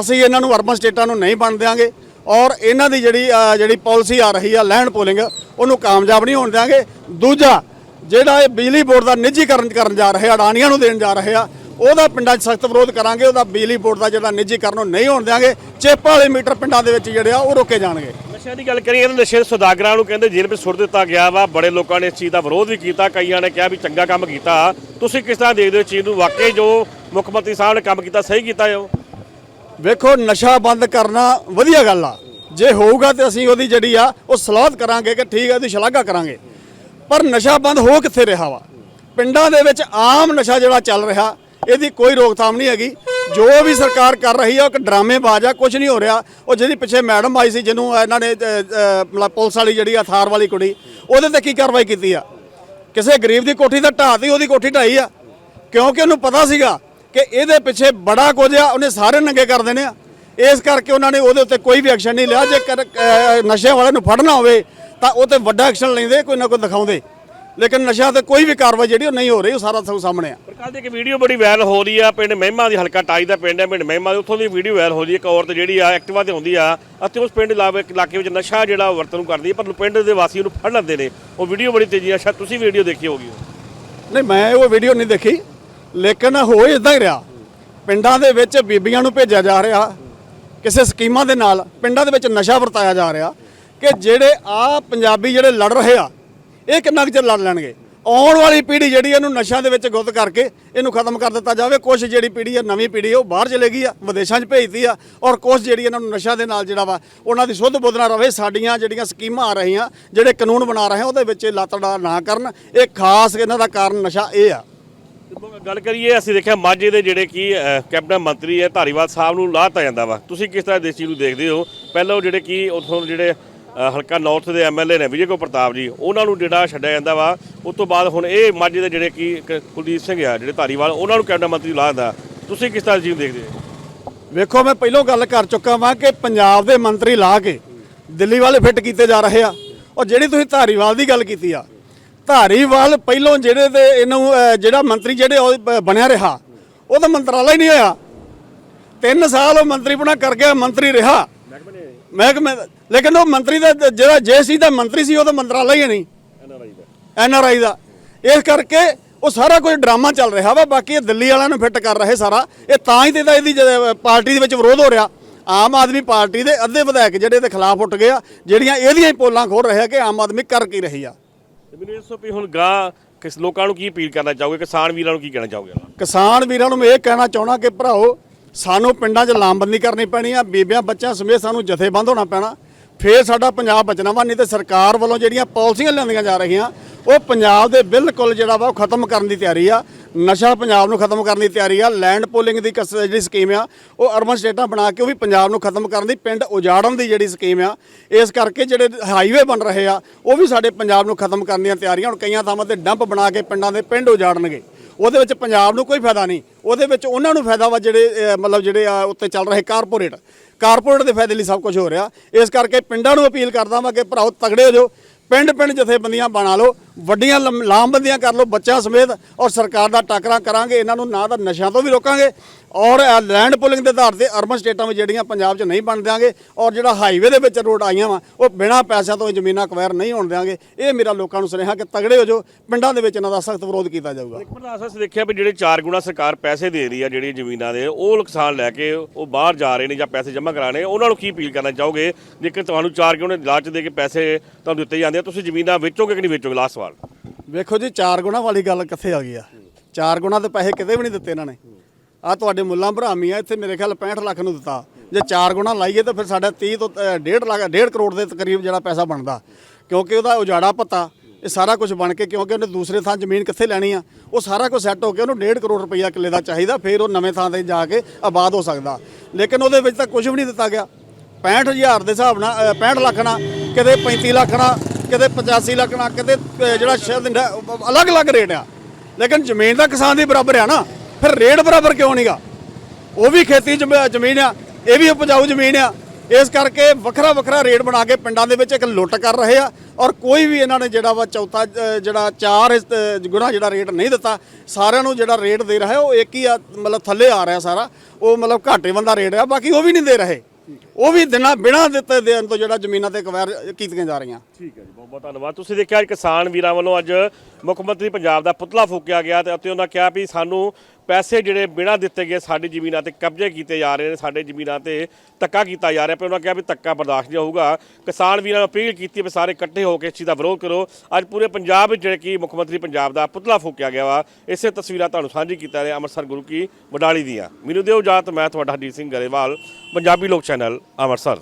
ਅਸੀਂ ਇਹਨਾਂ ਨੂੰ ਅਰਬਨ ਸਟੇਟਾਂ ਨੂੰ ਨਹੀਂ ਬਣ ਦਿਆਂਗੇ ਔਰ ਇਹਨਾਂ ਦੀ ਜਿਹੜੀ ਜਿਹੜੀ ਪਾਲਿਸੀ ਆ ਰਹੀ ਆ, ਲੈਂਡ ਪੋਲਿੰਗ, ਉਹਨੂੰ ਕਾਮਯਾਬ ਨਹੀਂ ਹੋਣ ਦਿਆਂਗੇ। ਦੂਜਾ, ਜਿਹੜਾ ਇਹ ਬਿਜਲੀ ਬੋਰਡ ਦਾ ਨਿੱਜੀਕਰਨ ਕਰਨ ਜਾ ਰਹੇ ਅਡਾਨੀਆਂ ਨੂੰ ਦੇਣ ਜਾ ਰਹੇ ਆ, ਉਹਦਾ ਪਿੰਡਾਂ 'ਚ ਸਖਤ ਵਿਰੋਧ ਕਰਾਂਗੇ, ਉਹਦਾ ਬਿਜਲੀ ਬੋਰਡ ਦਾ ਜਿਹੜਾ ਨਿੱਜੀਕਰਨ ਉਹ ਨਹੀਂ ਹੋਣ ਦਿਆਂਗੇ। ਚੇਪਾਂ ਵਾਲੇ ਮੀਟਰ ਪਿੰਡਾਂ ਦੇ ਵਿੱਚ ਜਿਹੜੇ ਆ, ਉਹ ਰੋਕੇ ਜਾਣਗੇ। ਨਸ਼ਿਆਂ ਦੀ ਗੱਲ ਕਰੀਏ ਤਾਂ ਨਸ਼ੇ ਦੇ ਸੁਦਾਗਰਾਂ ਨੂੰ ਕਹਿੰਦੇ ਜੇਲ੍ਹ ਵਿੱਚ ਸੁੱਟ ਦਿੱਤਾ ਗਿਆ ਵਾ। ਬੜੇ ਲੋਕਾਂ ਨੇ ਇਸ ਚੀਜ਼ ਦਾ ਵਿਰੋਧ ਵੀ ਕੀਤਾ। ਕਈਆਂ ਨੇ ਕਿਹਾ ਵੀ ਚੰਗਾ ਕੰਮ ਕੀਤਾ। ਤੁਸੀਂ ਕਿਸ ਤਰ੍ਹਾਂ ਦੇਖਦੇ ਹੋ ਇਸ ਚੀਜ਼ ਨੂੰ? ਵਾਕਈ ਜੋ ਮੁੱਖ ਮੰਤਰੀ ਸਾਹਿਬ ਨੇ ਕੰਮ ਕੀਤਾ, ਸਹੀ ਕੀਤਾ ਜੋ ਵੇਖੋ, ਨਸ਼ਾ ਬੰਦ ਕਰਨਾ ਵਧੀਆ ਗੱਲ ਆ। ਜੇ ਹੋਊਗਾ ਤੇ ਅਸੀਂ ਉਹਦੀ ਜਿਹੜੀ ਆ, ਉਹ ਸਲਾਹਤ ਕਰਾਂਗੇ ਕਿ ਠੀਕ ਆ, ਉਹਦੀ ਸ਼ਲਾਘਾ ਕਰਾਂਗੇ। ਪਰ ਨਸ਼ਾ ਬੰਦ ਹੋ ਕਿੱਥੇ ਰਿਹਾ ਵਾ? ਪਿੰਡਾਂ ਦੇ ਵਿੱਚ ਆਮ ਨਸ਼ਾ ਜਿਹੜਾ ਚੱਲ ਰਿਹਾ, ਇਹਦੀ ਕੋਈ ਰੋਕਥਾਮ ਨਹੀਂ ਹੈਗੀ। ਜੋ ਵੀ ਸਰਕਾਰ ਕਰ ਰਹੀ ਆ, ਉਹ ਇੱਕ ਡਰਾਮੇਬਾਜ਼ ਆ ਕੁਝ ਨਹੀਂ ਹੋ ਰਿਹਾ। ਉਹ ਜਿਹੜੀ ਪਿੱਛੇ ਮੈਡਮ ਆਈ ਸੀ, ਜਿਹਨੂੰ ਇਹਨਾਂ ਨੇ ਮਤਲਬ ਪੁਲਿਸ ਵਾਲੀ ਜਿਹੜੀ ਆ, ਥਾਰ ਵਾਲੀ ਕੁੜੀ, ਉਹਦੇ ਤੇ ਕੀ ਕਾਰਵਾਈ ਕੀਤੀ ਆ? ਕਿਸੇ ਗਰੀਬ ਦੀ ਕੋਠੀ ਤਾਂ ਢਾਤੀ ਉਹਦੀ ਕੋਠੀ ਢਾਈ ਆ। ਕਿਉਂਕਿ ਉਹਨੂੰ ਪਤਾ ਸੀਗਾ ਕਿ ਇਹਦੇ ਪਿੱਛੇ ਬੜਾ ਕੁਝ ਆ ਉਹਨੇ ਸਾਰੇ ਨੰਗੇ ਕਰ ਦੇਣੇ ਆ। ਇਸ ਕਰਕੇ ਉਹਨਾਂ ਨੇ ਉਹਦੇ ਉੱਤੇ ਕੋਈ ਵੀ ਐਕਸ਼ਨ ਨਹੀਂ ਲਿਆ। ਜੇ ਕਰ- ਅਹ ਨਸ਼ੇ ਵਾਲੇ ਨੂੰ ਫੜਨਾ ਹੋਵੇ ਤਾਂ ਉਹ ਤੇ ਵੱਡਾ ਐਕਸ਼ਨ ਲੈਂਦੇ ਕੋਈ ਨਾ ਕੋਈ ਦਿਖਾਉਂਦੇ। ਲੇਕਿਨ ਨਸ਼ਾ ਤੇ ਕੋਈ ਵੀ ਕਾਰਵਾਈ ਜਿਹੜੀ ਉਹ ਨਹੀਂ ਹੋ ਰਹੀ ਉਹ ਸਾਰਾ ਸਭ ਸਾਹਮਣੇ ਆ। ਪਰ ਕੱਲ੍ਹ ਦੀ ਇੱਕ ਵੀਡੀਓ ਬੜੀ ਵਾਇਰਲ ਹੋ ਰਹੀ ਆ ਪਿੰਡ ਮਹਿਮਾ ਦੀ ਹਲਕਾ ਟਾਈ ਦਾ ਪਿੰਡ ਹੈ ਪਿੰਡ ਮਹਿਮਾ ਦੇ। ਉੱਥੋਂ ਦੀ ਵੀਡੀਓ ਵਾਇਰਲ ਹੋ ਰਹੀ ਹੈ ਇੱਕ ਔਰਤ ਜਿਹੜੀ ਆ ਐਕਟਿਵਾ ਤੇ ਹੁੰਦੀ ਆ ਅਤੇ ਉਸ ਪਿੰਡ ਇਲਾਕੇ ਵਿੱਚ ਨਸ਼ਾ ਜਿਹੜਾ ਉਹ ਵਰਤੋਂ ਨੂੰ ਕਰਦੀ ਹੈ ਪਰ ਪਿੰਡ ਦੇ ਵਾਸੀ ਉਹਨੂੰ ਫੜ ਲੈਂਦੇ ਨੇ। ਉਹ ਵੀਡੀਓ ਬੜੀ ਤੇਜ਼ੀ ਨਾਲ ਸ਼ਾਇਦ ਤੁਸੀਂ ਵੀਡੀਓ ਦੇਖੀ ਹੋਗੀ ਨਹੀਂ ਮੈਂ ਉਹ ਵੀਡੀਓ ਨਹੀਂ ਦੇਖੀ। ਲੇਕਿਨ ਹੋ ਇਦਾਂ ਹੀ ਰਿਹਾ। ਪਿੰਡਾਂ ਦੇ ਵਿੱਚ ਬੀਬੀਆਂ ਨੂੰ ਭੇਜਿਆ ਜਾ ਰਿਹਾ। ਕਿਸੇ ਸਕੀਮਾਂ ਦੇ ਨਾਲ ਪਿੰਡਾਂ ਦੇ ਵਿੱਚ ਨਸ਼ਾ ਵਰਤਾਇਆ ਜਾ ਰਿਹਾ ਕਿ ਜਿਹੜੇ ਆ ਪੰਜਾਬੀ ਜਿਹੜੇ ਲੜ ਰਹੇ ਆ, ਇਹ ਕਿੰਨਾ ਕੁ ਚਿਰ ਲੜ ਲੈਣਗੇ? ਆਉਣ ਵਾਲੀ ਪੀੜ੍ਹੀ ਜਿਹੜੀ ਇਹਨੂੰ ਨਸ਼ਿਆਂ ਦੇ ਵਿੱਚ ਗੁੱਤ ਕਰਕੇ ਇਹਨੂੰ ਖਤਮ ਕਰ ਦਿੱਤਾ ਜਾਵੇ। ਕੁਛ ਜਿਹੜੀ ਪੀੜ੍ਹੀ ਹੈ ਨਵੀਂ ਪੀੜ੍ਹੀ ਉਹ ਬਾਹਰ ਚਲੇ ਗਈ ਆ, ਵਿਦੇਸ਼ਾਂ 'ਚ ਭੇਜਦੀ ਆ ਔਰ ਕੁਛ ਜਿਹੜੀ ਇਹਨਾਂ ਨੂੰ ਨਸ਼ਿਆਂ ਦੇ ਨਾਲ ਜਿਹੜਾ ਵਾ, ਉਹਨਾਂ ਦੀ ਸੁੱਧ ਬੁੱਧ ਨਾ ਰਵੇ, ਸਾਡੀਆਂ ਜਿਹੜੀਆਂ ਸਕੀਮਾਂ ਆ ਰਹੀਆਂ, ਜਿਹੜੇ ਕਾਨੂੰਨ ਬਣਾ ਰਹੇ ਉਹਦੇ ਵਿੱਚ ਇਹ ਲੱਤੜਾ ਨਾ ਕਰਨ। ਇਹ ਖਾਸ ਇਹਨਾਂ ਦਾ ਕਾਰਨ ਨਸ਼ਾ ਇਹ ਆ। ਗੱਲ ਕਰੀਏ ਅਸੀਂ ਦੇਖਿਆ ਮਾਝੇ ਦੇ ਜਿਹੜੇ ਕੀ ਅਹ, ਕੈਬਨਿਟ ਮੰਤਰੀ ਹੈ ਧਾਰੀਵਾਲ ਸਾਹਿਬ ਨੂੰ ਲਾਤਾ ਜਾਂਦਾ ਵਾ। ਤੁਸੀਂ ਕਿਸ ਤਰ੍ਹਾਂ ਦੇਸੀ ਨੂੰ ਦੇਖਦੇ ਹੋ? ਪਹਿਲਾਂ ਉਹ ਜਿਹੜੇ ਕੀ ਉਥੋਂ ਜਿਹੜੇ ਹਲਕਾ ਨਾਰਥ ਦੇ ਐਮਐਲਏ ਨੇ ਵਿਜੇ ਕੋ ਪ੍ਰਤਾਪ ਜੀ ਉਹਨਾਂ ਨੂੰ ਜਿਹੜਾ ਛੱਡਿਆ ਜਾਂਦਾ ਵਾ। ਉਸ ਤੋਂ ਬਾਅਦ ਹੁਣ ਇਹ ਮਾਝੇ ਦੇ ਜਿਹੜੇ ਕੀ ਕੁਲਦੀਪ ਸਿੰਘ ਆ ਜਿਹੜੇ ਧਾਰੀਵਾਲ ਉਹਨਾਂ ਨੂੰ ਕੈਬਨਿਟ ਮੰਤਰੀ ਲਾਦਾ ਤੁਸੀਂ ਕਿਸ ਤਰ੍ਹਾਂ ਜੀ ਨੂੰ ਦੇਖਦੇ ਹੋ? ਵੇਖੋ ਮੈਂ ਪਹਿਲਾਂ ਗੱਲ ਕਰ ਚੁੱਕਾ ਵਾਂ ਕਿ ਪੰਜਾਬ ਦੇ ਮੰਤਰੀ ਲਾ ਕੇ ਦਿੱਲੀ ਵਾਲੇ ਫਿੱਟ ਕੀਤੇ ਜਾ ਰਹੇ ਆ। ਔਰ ਜਿਹੜੀ ਤੁਸੀਂ ਧਾਰੀਵਾਲ ਦੀ ਗੱਲ ਕੀਤੀ ਆ ਧਾਰੀਵਾਲ ਪਹਿਲੋਂ ਜਿਹੜੇ ਤੇ ਇਹਨੂੰ ਜਿਹੜਾ ਮੰਤਰੀ ਜਿਹੜੇ ਉਹ ਬਣਿਆ ਰਿਹਾ, ਉਹ ਤਾਂ ਮੰਤਰਾਲਾ ਹੀ ਨਹੀਂ ਹੋਇਆ। ਤਿੰਨ ਸਾਲ ਉਹ ਮੰਤਰੀ ਬਣਾ ਕਰ ਗਿਆ, ਮੰਤਰੀ ਰਿਹਾ। ਮਹਿਕਮੇ ਲੇਕਿਨ ਉਹ ਮੰਤਰੀ ਦਾ ਜਿਹੜਾ ਜੇ ਸੀ ਦਾ ਮੰਤਰੀ ਸੀ, ਉਹ ਤਾਂ ਮੰਤਰਾਲਾ ਹੀ ਨਹੀਂ। ਐਨ ਆਰ ਆਈ ਦਾ। ਇਸ ਕਰਕੇ ਉਹ ਸਾਰਾ ਕੁਝ ਡਰਾਮਾ ਚੱਲ ਰਿਹਾ ਵਾ, ਬਾਕੀ ਇਹ ਦਿੱਲੀ ਵਾਲਿਆਂ ਨੂੰ ਫਿੱਟ ਕਰ ਰਹੇ ਸਾਰਾ। ਇਹ ਤਾਂ ਹੀ ਤੇ ਇਹਦਾ ਇਹਦੀ ਪਾਰਟੀ ਦੇ ਵਿੱਚ ਵਿਰੋਧ ਹੋ ਰਿਹਾ। ਆਮ ਆਦਮੀ ਪਾਰਟੀ ਦੇ ਅੱਧੇ ਵਿਧਾਇਕ ਜਿਹੜੇ ਇਹਦੇ ਖਿਲਾਫ ਉੱਠ ਗਏ ਆ, ਜਿਹੜੀਆਂ ਇਹਦੀਆਂ ਹੀ ਪੋਲਾਂ ਖੋਲ ਰਹੇ ਆ ਕਿ ਆਮ ਆਦਮੀ ਕਰ ਕੀ ਰਹੀ ਆ। ਤੇ ਮੈਨੂੰ ਇਹ ਦੱਸੋ ਵੀ ਹੁਣ ਗਾਂ ਕਿਸ ਲੋਕਾਂ ਨੂੰ ਕੀ ਅਪੀਲ ਕਰਨਾ ਚਾਹੋਗੇ? ਕਿਸਾਨ ਵੀਰਾਂ ਨੂੰ ਕੀ ਕਹਿਣਾ ਚਾਹੋਗੇ ਕਿਸਾਨ ਵੀਰਾਂ ਨੂੰ ਮੈਂ ਇਹ ਕਹਿਣਾ ਚਾਹਣਾ ਕਿ ਭਰਾਓ, ਸਾਨੂੰ ਪਿੰਡਾਂ 'ਚ ਲਾਮਬੰਦੀ ਕਰਨੀ ਪੈਣੀ ਆ, ਬੀਬੀਆਂ, ਬੱਚਿਆਂ ਸਮੇਤ ਸਾਨੂੰ ਜਥੇਬੰਦ ਹੋਣਾ ਪੈਣਾ। ਫੇਰ ਸਾਡਾ ਪੰਜਾਬ ਬਚਣਾ ਵਾ, ਨਹੀਂ ਤੇ ਸਰਕਾਰ ਵੱਲੋਂ ਜਿਹੜੀਆਂ ਪਾਲਿਸੀਆਂ ਲਿਆਂਦੀਆਂ ਜਾ ਰਹੀਆਂ, ਉਹ ਪੰਜਾਬ ਦੇ ਬਿਲਕੁਲ ਜਿਹੜਾ ਵਾ, ਉਹ ਖਤਮ ਕਰਨ ਦੀ ਤਿਆਰੀ ਆ। ਨਸ਼ਾ ਪੰਜਾਬ ਨੂੰ ਖਤਮ ਕਰਨ ਦੀ ਤਿਆਰੀ ਆ। ਲੈਂਡ ਪੋਲਿੰਗ ਦੀ ਕਸ- ਜਿਹੜੀ ਸਕੀਮ ਆ ਉਹ ਅਰਬਨ ਸਟੇਟਾਂ ਬਣਾ ਕੇ ਉਹ ਵੀ ਪੰਜਾਬ ਨੂੰ ਖਤਮ ਕਰਨ ਦੀ ਪਿੰਡ ਉਜਾੜਨ ਦੀ ਜਿਹੜੀ ਸਕੀਮ ਆ ਇਸ ਕਰਕੇ ਜਿਹੜੇ ਹਾਈਵੇ ਬਣ ਰਹੇ ਆ ਉਹ ਵੀ ਸਾਡੇ ਪੰਜਾਬ ਨੂੰ ਖਤਮ ਕਰਨ ਦੀਆਂ ਤਿਆਰੀਆਂ। ਹੁਣ ਕਈਆਂ ਥਾਵਾਂ ਤੇ ਡੰਪ ਬਣਾ ਕੇ ਪਿੰਡਾਂ ਦੇ ਪਿੰਡ ਉਜਾੜਨਗੇ। ਉਹਦੇ ਵਿੱਚ ਪੰਜਾਬ ਨੂੰ ਕੋਈ ਫਾਇਦਾ ਨਹੀਂ। ਉਹਦੇ ਵਿੱਚ ਉਹਨਾਂ ਨੂੰ ਫਾਇਦਾ ਵਾ ਜਿਹੜੇ ਅਹ, ਮਤਲਬ ਜਿਹੜੇ ਆ ਉੱਤੇ ਚੱਲ ਰਹੇ ਕਾਰਪੋਰੇਟ ਕਾਰਪੋਰੇਟ ਦੇ ਫਾਇਦੇ ਲਈ ਸਭ ਕੁਝ ਹੋ ਰਿਹਾ। ਇਸ ਕਰਕੇ ਪਿੰਡਾਂ ਨੂੰ ਅਪੀਲ ਕਰਦਾ ਵਾਂ ਕਿ ਭਰਾਓ ਤਗੜੇ ਹੋ ਜਾਓ। ਪਿੰਡ ਪਿੰਡ ਜਥੇਬੰਦੀਆਂ ਬਣਾ ਲਓ, ਵੱਡੀਆਂ ਲਾਮਬੰਦੀਆਂ ਕਰ ਲਓ, ਬੱਚਿਆਂ ਸਮੇਤ ਔਰ ਸਰਕਾਰ ਦਾ ਟਾਕਰਾ ਕਰਾਂਗੇ, ਇਹਨਾਂ ਨੂੰ ਨਾ ਤਾਂ ਨਸ਼ਿਆਂ ਤੋਂ ਵੀ ਰੋਕਾਂਗੇ ਔਰ ਲੈਂਡ ਪੁਲਿੰਗ ਦੇ ਆਧਾਰ ਤੇ ਅਰਬਨ ਸਟੇਟਾਂ ਵਿੱਚ ਜਿਹੜੀਆਂ ਪੰਜਾਬ 'ਚ ਨਹੀਂ ਬਣ ਦਿਆਂਗੇ ਔਰ ਜਿਹੜਾ ਹਾਈਵੇ ਦੇ ਵਿੱਚ ਰੋਡ ਆਈਆਂ ਵਾ ਉਹ ਬਿਨਾਂ ਪੈਸਿਆਂ ਤੋਂ ਜ਼ਮੀਨਾਂ ਅਕਵਾਇਰ ਨਹੀਂ ਹੋਣ ਦਿਆਂਗੇ। ਇਹ ਮੇਰਾ ਲੋਕਾਂ ਨੂੰ ਸੁਨੇਹਾ ਕਿ ਤਗੜੇ ਹੋ ਜਾਓ ਪਿੰਡਾਂ ਦੇ ਵਿੱਚ ਇਹਨਾਂ ਦਾ ਸਖਤ ਵਿਰੋਧ ਕੀਤਾ ਜਾਊਗਾ। ਇੱਕ ਪ੍ਰਧਾਨ ਅਸੀਂ ਦੇਖਿਆ ਵੀ ਜਿਹੜੇ ਚਾਰ ਗੁਣਾ ਸਰਕਾਰ ਪੈਸੇ ਦੇ ਰਹੀ ਆ ਜਿਹੜੀ ਜ਼ਮੀਨਾਂ ਦੇ ਉਹ ਕਿਸਾਨ ਲੈ ਕੇ ਉਹ ਬਾਹਰ ਜਾ ਰਹੇ ਨੇ ਜਾਂ ਪੈਸੇ ਜਮ੍ਹਾਂ ਕਰਾਣੇ ਉਹਨਾਂ ਨੂੰ ਕੀ ਅਪੀਲ ਕਰਨਾ ਚਾਹੋਗੇ? ਜੇਕਰ ਤੁਹਾਨੂੰ ਚਾਰ ਗੁਣੇ ਲਾਲਚ ਦੇ ਕੇ ਪੈਸੇ ਤੁਹਾਨੂੰ ਦਿੱਤੇ ਜਾਂਦੇ ਆ ਤੁਸੀਂ ਜ਼ਮੀਨਾਂ ਵੇਚੋਗੇ ਕਿ ਨਹੀਂ ਵੇਚੋਗੇ? ਲਾਸਟ ਸਵਾਲ। ਵੇਖੋ ਜੀ ਚਾਰ ਗੁਣਾ ਵਾਲੀ ਗੱਲ ਕਿੱਥੇ ਆ ਗਈ ਆ? ਚਾਰ ਗੁਣਾ ਦੇ ਪੈਸੇ ਕਿਤੇ ਵੀ ਨਹੀਂ ਦਿੱਤੇ ਇਹਨਾਂ ਨੇ। ਆ ਤੁਹਾਡੇ ਮੁੱਲਾਂ ਭਰਾਮੀ ਆ ਇੱਥੇ ਮੇਰੇ ਖਿਆਲ 65 ਲੱਖ ਨੂੰ ਦਿੱਤਾ। ਜੇ ਚਾਰ ਗੁਣਾ ਲਾਈਏ ਤਾਂ ਫਿਰ ਸਾਡਾ 30 ਤੋਂ 1.5 ਲੱਖ 1.5 ਕਰੋੜ ਦੇ ਤਕਰੀਬ ਜਿਹੜਾ ਪੈਸਾ ਬਣਦਾ। ਕਿਉਂਕਿ ਉਹਦਾ ਉਜਾੜਾ ਪੱਤਾ ਇਹ ਸਾਰਾ ਕੁਝ ਬਣ ਕੇ ਕਿਉਂਕਿ ਉਹਨੇ ਦੂਸਰੇ ਥਾਂ ਜ਼ਮੀਨ ਕਿੱਥੇ ਲੈਣੀ ਆ? ਉਹ ਸਾਰਾ ਕੁਝ ਸੈੱਟ ਹੋ ਕੇ ਉਹਨੂੰ 1.5 ਕਰੋੜ ਰੁਪਈਆ ਕਿੱਲੇ ਦਾ ਚਾਹੀਦਾ ਫਿਰ ਉਹ ਨਵੇਂ ਥਾਂ ਤੇ ਜਾ ਕੇ ਆਬਾਦ ਹੋ ਸਕਦਾ। ਲੇਕਿਨ ਉਹਦੇ ਵਿੱਚ ਤਾਂ ਕੁਝ ਵੀ ਨਹੀਂ ਦਿੱਤਾ ਗਿਆ। 65000 ਦੇ ਹਿਸਾਬ ਨਾਲ ਅ, 65 ਲੱਖ ਨਾਲ ਕਿਤੇ 35 ਲੱਖ ਨਾਲ ਕਿਤੇ 85 ਲੱਖ ਨਾਲ ਕਿਤੇ ਜਿਹੜਾ ਸ਼ਾਇਦ ਅਲੱਗ-ਅਲੱਗ ਰੇਟ ਆ। ਲੇਕਿਨ ਜ਼ਮੀਨ ਤਾਂ ਕਿਸਾਨ ਦੀ ਬਰਾਬਰ ਆ ਨਾ। ਫਿਰ ਰੇਟ ਬਰਾਬਰ ਕਿਉਂ ਨਹੀਂਗਾ ਉਹ ਵੀ ਖੇਤੀ ਜ਼ਮੀਨ ਆ, ਇਹ ਵੀ ਉਪਜਾਊ ਜ਼ਮੀਨ ਆ। ਇਸ ਕਰਕੇ ਵੱਖਰਾ ਵੱਖਰਾ ਰੇਟ ਬਣਾ ਕੇ ਪਿੰਡਾਂ ਦੇ ਵਿੱਚ ਇੱਕ ਲੁੱਟ ਕਰ ਰਹੇ ਆ ਔਰ ਕੋਈ ਵੀ ਇਹਨਾਂ ਨੇ ਜਿਹੜਾ ਵਾ ਚੌਥਾ ਜਿਹੜਾ ਚਾਰ ਗੁਣਾ ਜਿਹੜਾ ਰੇਟ ਨਹੀਂ ਦਿੱਤਾ, ਸਾਰਿਆਂ ਨੂੰ ਜਿਹੜਾ ਰੇਟ ਦੇ ਰਿਹਾ ਉਹ ਇੱਕ ਹੀ ਆ, ਮਤਲਬ ਥੱਲੇ ਆ ਰਿਹਾ ਸਾਰਾ, ਉਹ ਮਤਲਬ ਘਾਟੇ ਬੰਦਾ ਰੇਟ ਆ, ਬਾਕੀ ਉਹ ਵੀ ਨਹੀਂ ਦੇ ਰਹੇ। ਉਹ ਵੀ ਦਿਨਾਂ ਬਿਨਾਂ ਦਿੱਤੇ ਦੇਣ ਤੋਂ ਜਿਹੜਾ ਜ਼ਮੀਨਾਂ ਤੇ ਕਵੈਰ ਕੀਤੀਆਂ ਜਾ ਰਹੀਆਂ। ਠੀਕ ਹੈ ਜੀ ਬਹੁਤ ਬਹੁਤ ਧੰਨਵਾਦ। ਤੁਸੀਂ ਦੇਖਿਆ ਅੱਜ ਕਿਸਾਨ ਵੀਰਾਂ ਵੱਲੋਂ ਅੱਜ ਮੁੱਖ ਮੰਤਰੀ ਪੰਜਾਬ ਦਾ ਪੁਤਲਾ ਫੂਕਿਆ ਗਿਆ ਤੇ ਅਤੇ ਉਹਨਾਂ ਕਿਹਾ ਵੀ ਸਾਨੂੰ ਪੈਸੇ ਜਿਹੜੇ ਬਿਨਾਂ ਦਿੱਤੇ ਗਏ ਸਾਡੀ ਜ਼ਮੀਨਾਂ ਤੇ ਕਬਜ਼ੇ ਕੀਤੇ ਜਾ ਰਹੇ ਨੇ, ਸਾਡੇ ਜ਼ਮੀਨਾਂ ਤੇ ਧੱਕਾ ਕੀਤਾ ਜਾ ਰਿਹਾ, ਪਰ ਉਹਨਾਂ ਕਿਹਾ ਵੀ ਧੱਕਾ ਬਰਦਾਸ਼ਤ ਨਹੀਂ ਹੋਊਗਾ। ਕਿਸਾਨ ਵੀਰਾਂ ਨੂੰ ਅਪੀਲ ਕੀਤੀ ਵੀ ਸਾਰੇ ਇਕੱਠੇ ਹੋ ਕੇ ਇਸ ਚੀਜ਼ ਦਾ ਵਿਰੋਧ ਕਰੋ। ਅੱਜ ਪੂਰੇ ਪੰਜਾਬ ਵਿੱਚ ਜਿਹੜੇ ਕਿ ਮੁੱਖ ਮੰਤਰੀ ਪੰਜਾਬ ਦਾ ਪੁਤਲਾ ਫੂਕਿਆ ਗਿਆ ਵਾ, ਇਸੇ ਤਸਵੀਰਾਂ ਤੁਹਾਨੂੰ ਸਾਂਝੀ ਕੀਤਾ ਨੇ ਅੰਮ੍ਰਿਤਸਰ ਗੁਰੂ ਕੀ ਵਡਾਲੀ ਦੀਆਂ। ਮੈਨੂੰ ਦਿਓ ਇਜਾਜ਼ਤ ਮੈਂ ਤੁਹਾਡਾ ਹਰਜੀਤ ਸਿੰਘ ਗਰੇਵਾਲ, ਪੰਜਾਬੀ ਲੋਕ ਚੈਨਲ। ਅੰਮ੍ਰਿਤਸਰ